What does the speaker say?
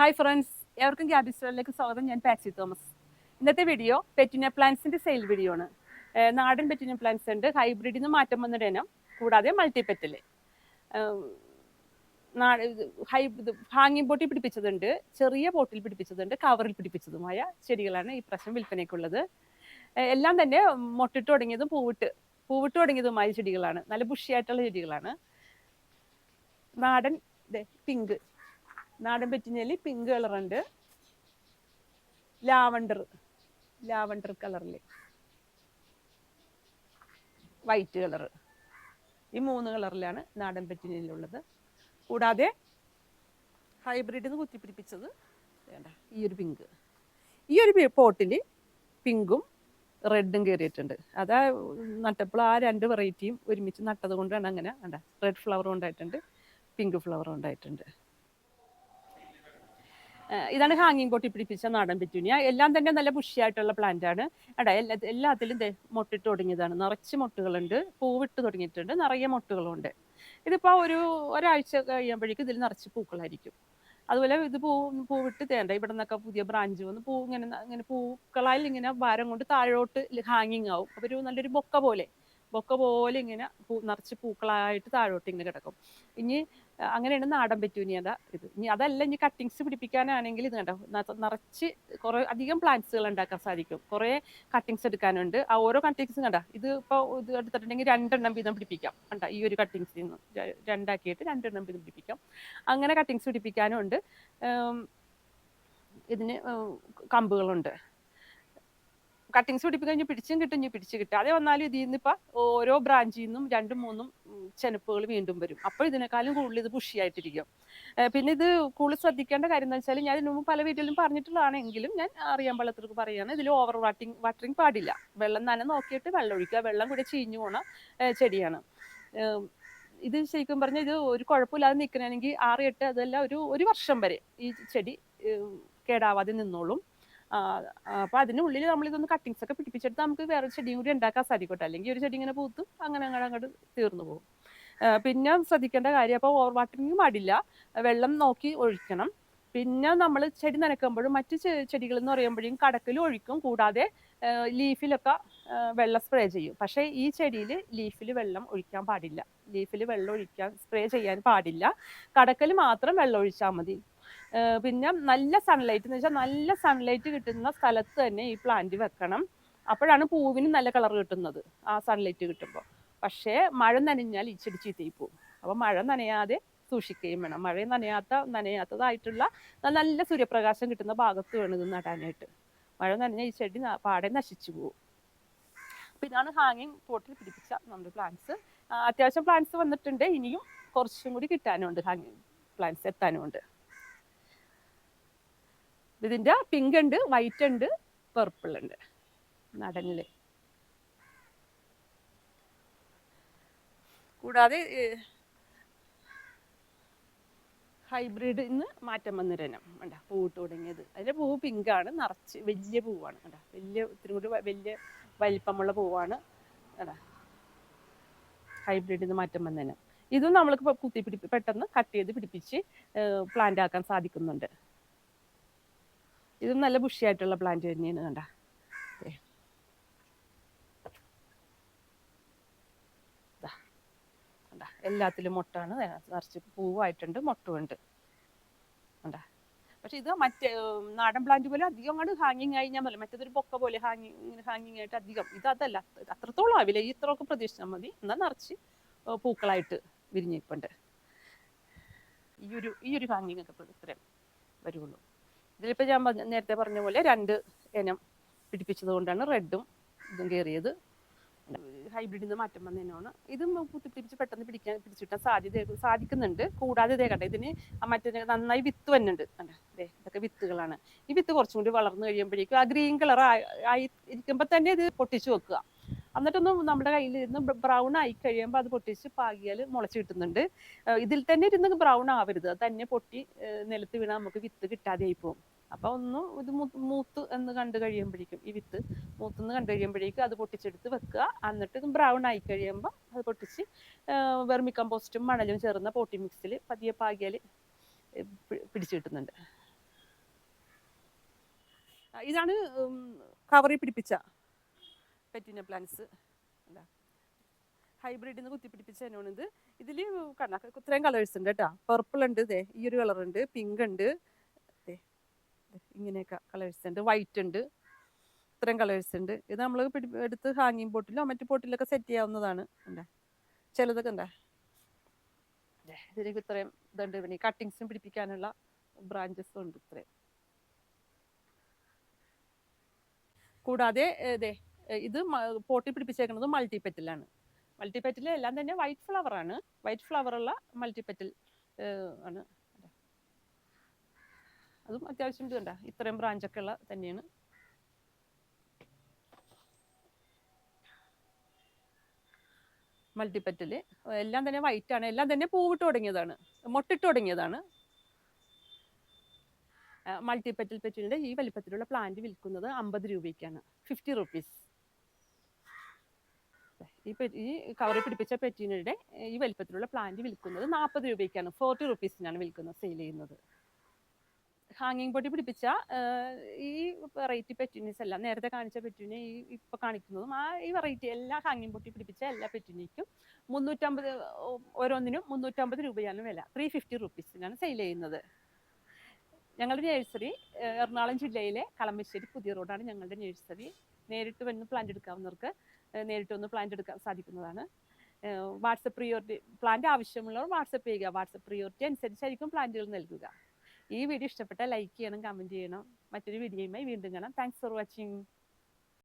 Hi friends എവർക്കും ക്യാബിസ്റ്ററിലേക്ക് സ്വാഗതം. ഞാൻ പാറ്റ്സി തോമസ്. ഇന്നത്തെ വീഡിയോ പെറ്റിന പ്ലാന്റ്സിന്റെ സെയിൽ വീഡിയോ ആണ്. നാടൻ പെറ്റിന പ്ലാന്റ്സ് ഉണ്ട്. ഹൈബ്രിഡിൽ നിന്ന് മാറ്റം വന്നിട്ട് ഇനം കൂടാതെ മൾട്ടിപെറ്റൽ ഹൈ ഹാങ്ങിങ് ബോട്ടിൽ പിടിപ്പിച്ചതുണ്ട്. ചെറിയ ബോട്ടിൽ പിടിപ്പിച്ചതുണ്ട്. കവറിൽ പിടിപ്പിച്ചതുമായ ചെടികളാണ് ഈ പ്രശ്നം വിൽപ്പനയ്ക്കുള്ളത്. എല്ലാം തന്നെ മൊട്ടിട്ട് തുടങ്ങിയതും പൂവിട്ട് പൂവിട്ട് തുടങ്ങിയതുമായ ചെടികളാണ്. നല്ല ബുഷിയായിട്ടുള്ള ചെടികളാണ്. നാടൻ പിങ്ക് നാടൻ പെറ്റിനയിൽ പിങ്ക് കളറുണ്ട് ലാവണ്ടർ ലാവണ്ടർ കളറിൽ വൈറ്റ് കളർ ഈ മൂന്ന് കളറിലാണ് നാടൻ പെറ്റിനയിലുള്ളത് കൂടാതെ ഹൈബ്രിഡിൽ നിന്ന് കുത്തിപ്പിടിപ്പിച്ചത് വേണ്ട ഈ ഒരു പിങ്ക് ഈ ഒരു പോട്ടിൽ പിങ്കും റെഡും കയറിയിട്ടുണ്ട് അതാ നട്ടപ്പോൾ ആ രണ്ട് വെറൈറ്റിയും ഒരുമിച്ച് നട്ടത് കൊണ്ടാണ് അങ്ങനെ വേണ്ട റെഡ് ഫ്ലവർ ഉണ്ടായിട്ടുണ്ട് പിങ്ക് ഫ്ലവർ ഉണ്ടായിട്ടുണ്ട്. ഇതാണ് ഹാങ്ങിങ് കോട്ടി പിടിപ്പിച്ച നാടൻ പെറ്റൂണിയ. എല്ലാം തന്നെ നല്ല ബുഷിയായിട്ടുള്ള പ്ലാന്റ് ആണ്. എടാ എല്ലാ എല്ലാത്തിലും മൊട്ടിട്ട് തുടങ്ങിയതാണ്. നിറച്ച് മൊട്ടുകളുണ്ട് പൂവിട്ട് തുടങ്ങിയിട്ടുണ്ട് നിറയെ മൊട്ടുകളുണ്ട്. ഇതിപ്പോൾ ഒരു ഒരാഴ്ച കഴിയുമ്പോഴേക്കും ഇതിൽ നിറച്ച് പൂക്കളായിരിക്കും. അതുപോലെ ഇത് പൂ പൂവിട്ട് തേണ്ട ഇവിടെ നിന്നൊക്കെ പുതിയ ബ്രാഞ്ച് വന്ന് പൂ ഇങ്ങനെ ഇങ്ങനെ പൂക്കളായി ഇങ്ങനെ ഭാരം കൊണ്ട് താഴോട്ട് ഹാങ്ങിങ് ആവും. അപ്പോൾ ഒരു നല്ലൊരു ബൊക്ക പോലെ ബൊക്ക പോലെ ഇങ്ങനെ പൂ നിറച്ച് പൂക്കളായിട്ട് താഴോട്ട് ഇങ്ങനെ കിടക്കും. ഇനി അങ്ങനെയാണ് നാടൻ പെറ്റൂനിയുടെ ഇത്. ഇനി അതല്ല ഇനി കട്ടിങ്സ് പിടിപ്പിക്കാനാണെങ്കിൽ ഇത് കണ്ടോ നിറച്ച് കുറേ അധികം പ്ലാന്റ്സുകൾ ഉണ്ടാക്കാൻ സാധിക്കും. കുറേ കട്ടിങ്സ് എടുക്കാനുണ്ട്. ആ ഓരോ കട്ടിങ്സും കണ്ട ഇത് ഇപ്പോൾ ഇത് എടുത്തിട്ടുണ്ടെങ്കിൽ രണ്ടെണ്ണം വീതം പിടിപ്പിക്കാം. കണ്ട ഈ ഒരു കട്ടിങ്സിൽ നിന്ന് രണ്ടാക്കിയിട്ട് രണ്ടെണ്ണം വീതം പിടിപ്പിക്കാം. അങ്ങനെ കട്ടിങ്സ് പിടിപ്പിക്കാനും ഉണ്ട് ഇതിന് കമ്പുകളുണ്ട്. കട്ടിങ്സ് പിടിപ്പിക്കഴിഞ്ഞ് പിടിച്ചും കിട്ടും ഇനി പിടിച്ച് കിട്ടും. അതേ വന്നാലും ഇതിൽ നിന്ന് ഇപ്പം ഓരോ ബ്രാഞ്ചിൽ നിന്നും രണ്ടും മൂന്നും ചെനപ്പുകൾ വീണ്ടും വരും. അപ്പോൾ ഇതിനേക്കാളും കൂടുതൽ ഇത് പുഷിയായിട്ടിരിക്കും പിന്നെ ഇത് കൂടുതൽ ശ്രദ്ധിക്കേണ്ട കാര്യം എന്ന് വെച്ചാൽ ഞാൻ ഇതിനു മുമ്പ് പല വീട്ടിലും പറഞ്ഞിട്ടുള്ളതാണെങ്കിലും ഞാൻ അറിയാൻ പാടില്ലാത്തവർക്ക് പറയുകയാണ് ഇതിൽ ഓവർ വാട്ടിങ് വാട്ടറിങ് പാടില്ല. വെള്ളം നന നോക്കിയിട്ട് വെള്ളം ഒഴിക്കുക. വെള്ളം കൂടെ ചീഞ്ഞു പോണ ചെടിയാണ്. ഇത് ശരിക്കും പറഞ്ഞാൽ ഇത് ഒരു കുഴപ്പമില്ലാതെ നിൽക്കണമെങ്കിൽ ആറ് എട്ട് അതെല്ലാം ഒരു ഒരു വർഷം വരെ ഈ ചെടി കേടാവാതെ നിന്നോളും. അപ്പോൾ അതിനുള്ളിൽ നമ്മൾ ഇതൊന്ന് കട്ടിങ്സ് ഒക്കെ പിടിപ്പിച്ചെടുത്ത് നമുക്ക് വേറെ ചെടിയും കൂടി ഉണ്ടാക്കാൻ സാധിക്കട്ടെ. അല്ലെങ്കിൽ ഒരു ചെടി ഇങ്ങനെ പൂത്ത് അങ്ങനെ അങ്ങനെ അങ്ങോട്ട് തീർന്നു പോകും. പിന്നെ ശ്രദ്ധിക്കേണ്ട കാര്യം അപ്പോൾ ഓവർ വാട്ടറിങ് പാടില്ല വെള്ളം നോക്കി ഒഴിക്കണം. പിന്നെ നമ്മൾ ചെടി നനക്കുമ്പോഴും മറ്റു ചെടികൾ എന്ന് പറയുമ്പോഴും കടക്കിൽ ഒഴിക്കും. കൂടാതെ ലീഫിലൊക്കെ വെള്ളം സ്പ്രേ ചെയ്യും. പക്ഷേ ഈ ചെടിയിൽ ലീഫിൽ വെള്ളം ഒഴിക്കാൻ പാടില്ല. ലീഫിൽ വെള്ളം ഒഴിക്കാൻ സ്പ്രേ ചെയ്യാൻ പാടില്ല. കടക്കൽ മാത്രം വെള്ളം ഒഴിച്ചാൽ മതി. പിന്നെ നല്ല സൺലൈറ്റ് എന്ന് വെച്ചാൽ നല്ല സൺലൈറ്റ് കിട്ടുന്ന സ്ഥലത്ത് തന്നെ ഈ പ്ലാന്റ് വെക്കണം. അപ്പോഴാണ് പൂവിന് നല്ല കളർ കിട്ടുന്നത് ആ സൺലൈറ്റ് കിട്ടുമ്പോൾ പക്ഷേ മഴ നനഞ്ഞാൽ ഈ ചെടി ചീത്തയിൽ പോകും അപ്പോൾ മഴ നനയാതെ സൂക്ഷിക്കുകയും വേണം. മഴ നനയാത്ത നനയാത്തതായിട്ടുള്ള നല്ല സൂര്യപ്രകാശം കിട്ടുന്ന ഭാഗത്ത് വേണം ഇത് നടാനായിട്ട്. മഴ നനഞ്ഞാൽ ഈ ചെടി പാടെ നശിച്ചു പോകും അപ്പോൾ ഇതാണ് ഹാങ്ങിങ് പോട്ടിൽ പിടിപ്പിച്ച നമ്മുടെ പ്ലാന്റ്സ് അത്യാവശ്യം പ്ലാന്റ്സ് വന്നിട്ടുണ്ട്. ഇനിയും കുറച്ചും കൂടി കിട്ടാനുണ്ട് ഹാങ്ങിങ് പ്ലാന്റ്സ് എത്താനുമുണ്ട് ഇതിന്റെ പിങ്ക് ഉണ്ട് വൈറ്റ് ഉണ്ട് പർപ്പിൾ ഉണ്ട് നടനിൽ കൂടാതെ ഹൈബ്രിഡ് ഇന്ന് മാറ്റം വന്നൊരിനം കണ്ട പൂവിട്ട് തുടങ്ങിയത്. അതിന്റെ പൂവ് പിങ്കാണ് നിറച്ച് വലിയ പൂവാണ്. കണ്ട വലിയ ഇത്തിരി കൂടി വലിയ വലിപ്പമുള്ള പൂവാണ്. കണ്ട ഹൈബ്രിഡിൽ നിന്ന് മാറ്റം വന്നതിന് ഇതും നമ്മൾക്ക് കുത്തി പിടിപ്പി പെട്ടെന്ന് കട്ട് ചെയ്ത് പിടിപ്പിച്ച് പ്ലാന്റ് ആക്കാൻ സാധിക്കുന്നുണ്ട്. ഇതും നല്ല ബുഷിയായിട്ടുള്ള പ്ലാന്റ് തന്നെയാണ് കണ്ട. എല്ലാത്തിലും മുട്ടാണ്. നിറച്ച് പൂവായിട്ടുണ്ട് മുട്ടുമുണ്ട്. കണ്ട. പക്ഷെ ഇത് മറ്റേ നാടൻ പ്ലാന്റ് പോലെ അധികം അങ്ങോട്ട് ഹാങ്ങിങ് ആയി ഞാൻ പറയും മറ്റേതൊരു പൊക്ക പോലെ ഹാങ്ങിങ് ഇങ്ങനെ ഹാങ്ങിങ് ആയിട്ട് അധികം. ഇത് അതല്ല അത്രത്തോളം ആവില്ല. ഈ ഇത്രയൊക്കെ പ്രതീക്ഷിച്ചാൽ മതി. എന്നാൽ നിറച്ച് പൂക്കളായിട്ട് വിരിഞ്ഞിപ്പുണ്ട് ഈ ഒരു ഈ ഒരു ഹാങ്ങിങ് ഒക്കെ ഇത്രയും വരുള്ളൂ. ഇതിലിപ്പോൾ ഞാൻ നേരത്തെ പറഞ്ഞ പോലെ രണ്ട് ഇനം പിടിപ്പിച്ചത് കൊണ്ടാണ് റെഡും ഇതും കയറിയത് ഹൈബ്രിഡിൽ നിന്ന് മാറ്റം വന്നതിനാണ് ഇതും കുത്തിപ്പിടിപ്പിച്ച് പെട്ടെന്ന് പിടിക്കാൻ പിടിച്ചിട്ടാൻ സാധ്യത സാധിക്കുന്നുണ്ട്. കൂടാതെ ഇതേ കണ്ട ഇതിന് മറ്റേ നന്നായി വിത്ത് വന്നുണ്ട് കണ്ട ദേ ഇതൊക്കെ വിത്തുകളാണ്. ഈ വിത്ത് കുറച്ചും കൂടി വളർന്നു കഴിയുമ്പോഴേക്കും ആ ഗ്രീൻ കളർ ആയി ഇരിക്കുമ്പോൾ തന്നെ ഇത് പൊട്ടിച്ചു വെക്കുക. എന്നിട്ടൊന്നും നമ്മുടെ കയ്യിൽ ഇരുന്ന് ബ്രൗൺ ആയി കഴിയുമ്പോൾ അത് പൊട്ടിച്ച് പാകിയാൽ മുളച്ച് കിട്ടുന്നുണ്ട്. ഇതിൽ തന്നെ ഇരുന്ന് ബ്രൗൺ ആവരുത്. അത് തന്നെ പൊട്ടി നിലത്ത് വീണാൽ നമുക്ക് വിത്ത് കിട്ടാതെ ആയി പോകും. അപ്പൊ ഒന്ന് ഇത് മൂത്ത് എന്ന് കണ്ടു കഴിയുമ്പോഴേക്കും ഈ വിത്ത് മൂത്തെന്ന് കണ്ടു കഴിയുമ്പോഴേക്കും അത് പൊട്ടിച്ചെടുത്ത് വെക്കുക. എന്നിട്ട് ഇത് ബ്രൗൺ ആയി കഴിയുമ്പോൾ അത് പൊട്ടിച്ച് വെർമി കമ്പോസ്റ്റും മണലും ചേർന്ന പോട്ടി മിക്സിൽ പതിയെ പാകിയാൽ പിടിച്ചു കിട്ടുന്നുണ്ട്. ഇതാണ് കവറിൽ പിടിപ്പിച്ച പെറ്റിന പ്ലാന്റ്സ് അല്ല ഹൈബ്രിഡിൽ നിന്ന് കുത്തിപ്പിടിപ്പിച്ച തന്നെയാണിത് ഇത്. ഇതിൽ കണ്ട? ഇത്രയും കളേഴ്സ് ഉണ്ട് കേട്ടോ. പർപ്പിൾ ഉണ്ട് ഇതേ ഈ ഒരു കളർ ഉണ്ട്. പിങ്ക് ഉണ്ട്. ഇങ്ങനെയൊക്കെ കളേഴ്സ് ഉണ്ട്. വൈറ്റ് ഉണ്ട്. ഇത്രയും കളേഴ്സ് ഉണ്ട്. ഇത് നമ്മൾ എടുത്ത് ഹാങ്ങിങ് പോട്ടിലോ മറ്റു ബോട്ടിലൊക്കെ സെറ്റ് ചെയ്യാവുന്നതാണ്. എന്താ? ചിലതൊക്കെ ദേ, ഇതിലേക്ക് ഇത്രയും ഇതുണ്ട്. പിന്നെ കട്ടിങ്സും പിടിപ്പിക്കാനുള്ള ബ്രാഞ്ചസും ഉണ്ട് ഇത്രയും. കൂടാതെ ഇതേ ഇത് പോട്ടി പിടിപ്പിച്ചേക്കുന്നത് മൾട്ടിപ്പെറ്റിലാണ് മൾട്ടിപ്പെറ്റിൽ എല്ലാം തന്നെ വൈറ്റ് ഫ്ലവർ ആണ് വൈറ്റ് ഫ്ലവർ ഉള്ള മൾട്ടിപ്പെറ്റിൽ ആണ്. അതും. അത്യാവശ്യം ഇത് കണ്ട ഇത്രയും ബ്രാഞ്ചൊക്കെ ഉള്ള തന്നെയാണ്. മൾട്ടിപ്പെറ്റിൽ എല്ലാം തന്നെ വൈറ്റ് ആണ് എല്ലാം തന്നെ പൂവിട്ട് തുടങ്ങിയതാണ്. മൊട്ടിട്ട് തുടങ്ങിയതാണ്. മൾട്ടിപ്പറ്റൽ പെറ്റിന്റെ ഈ വലിപ്പത്തിലുള്ള പ്ലാന്റ് വിൽക്കുന്നത് അമ്പത് രൂപയ്ക്കാണ്. Fifty rupees. ഈ ഈ കവറിൽ പിടിപ്പിച്ച പെറ്റീനയുടെ ഈ വലിപ്പത്തിലുള്ള പ്ലാന്റ് വിൽക്കുന്നത് നാൽപ്പത് രൂപയ്ക്കാണ്. ഫോർട്ടി റുപ്പീസിനാണ് വിൽക്കുന്നത് സെയിൽ ചെയ്യുന്നത്. ഹാങ്ങിങ് പൊട്ടി പിടിപ്പിച്ച ഈ വെറൈറ്റി പെറ്റിനീസ് എല്ലാം നേരത്തെ കാണിച്ച പെറ്റിനെ ഈ ഇപ്പൊ കാണിക്കുന്നതും ആ ഈ വെറൈറ്റി എല്ലാ ഹാങ്ങിങ് പൊട്ടി പിടിപ്പിച്ച എല്ലാ പെറ്റിനിക്കും മുന്നൂറ്റമ്പത് ഓരോന്നിനും മുന്നൂറ്റമ്പത് രൂപയാണ് വില. ത്രീ ഫിഫ്റ്റി റുപ്പീസിനാണ് സെയിൽ ചെയ്യുന്നത്. ഞങ്ങളുടെ നേഴ്സറി എറണാകുളം ജില്ലയിലെ കളമശ്ശേരി പുതിയ റോഡാണ് ഞങ്ങളുടെ നേഴ്സറി നേരിട്ട് വന്ന് പ്ലാന്റ് എടുക്കാവുന്നവർക്ക് നേരിട്ട് ഒന്ന് പ്ലാന്റ് എടുക്കാൻ സാധിക്കുന്നതാണ്. വാട്സപ്പ് പ്രിയോറിറ്റി പ്ലാന്റ് ആവശ്യമുള്ളവർ വാട്സപ്പ് ചെയ്യുക. വാട്സപ്പ് പ്രിയോറിറ്റി അനുസരിച്ചായിരിക്കും പ്ലാന്റുകൾ നൽകുക. ഈ വീഡിയോ ഇഷ്ടപ്പെട്ടാൽ ലൈക്ക് ചെയ്യണം കമന്റ് ചെയ്യണം. മറ്റൊരു വീഡിയോയുമായി വീണ്ടും കാണാം. Thanks for watching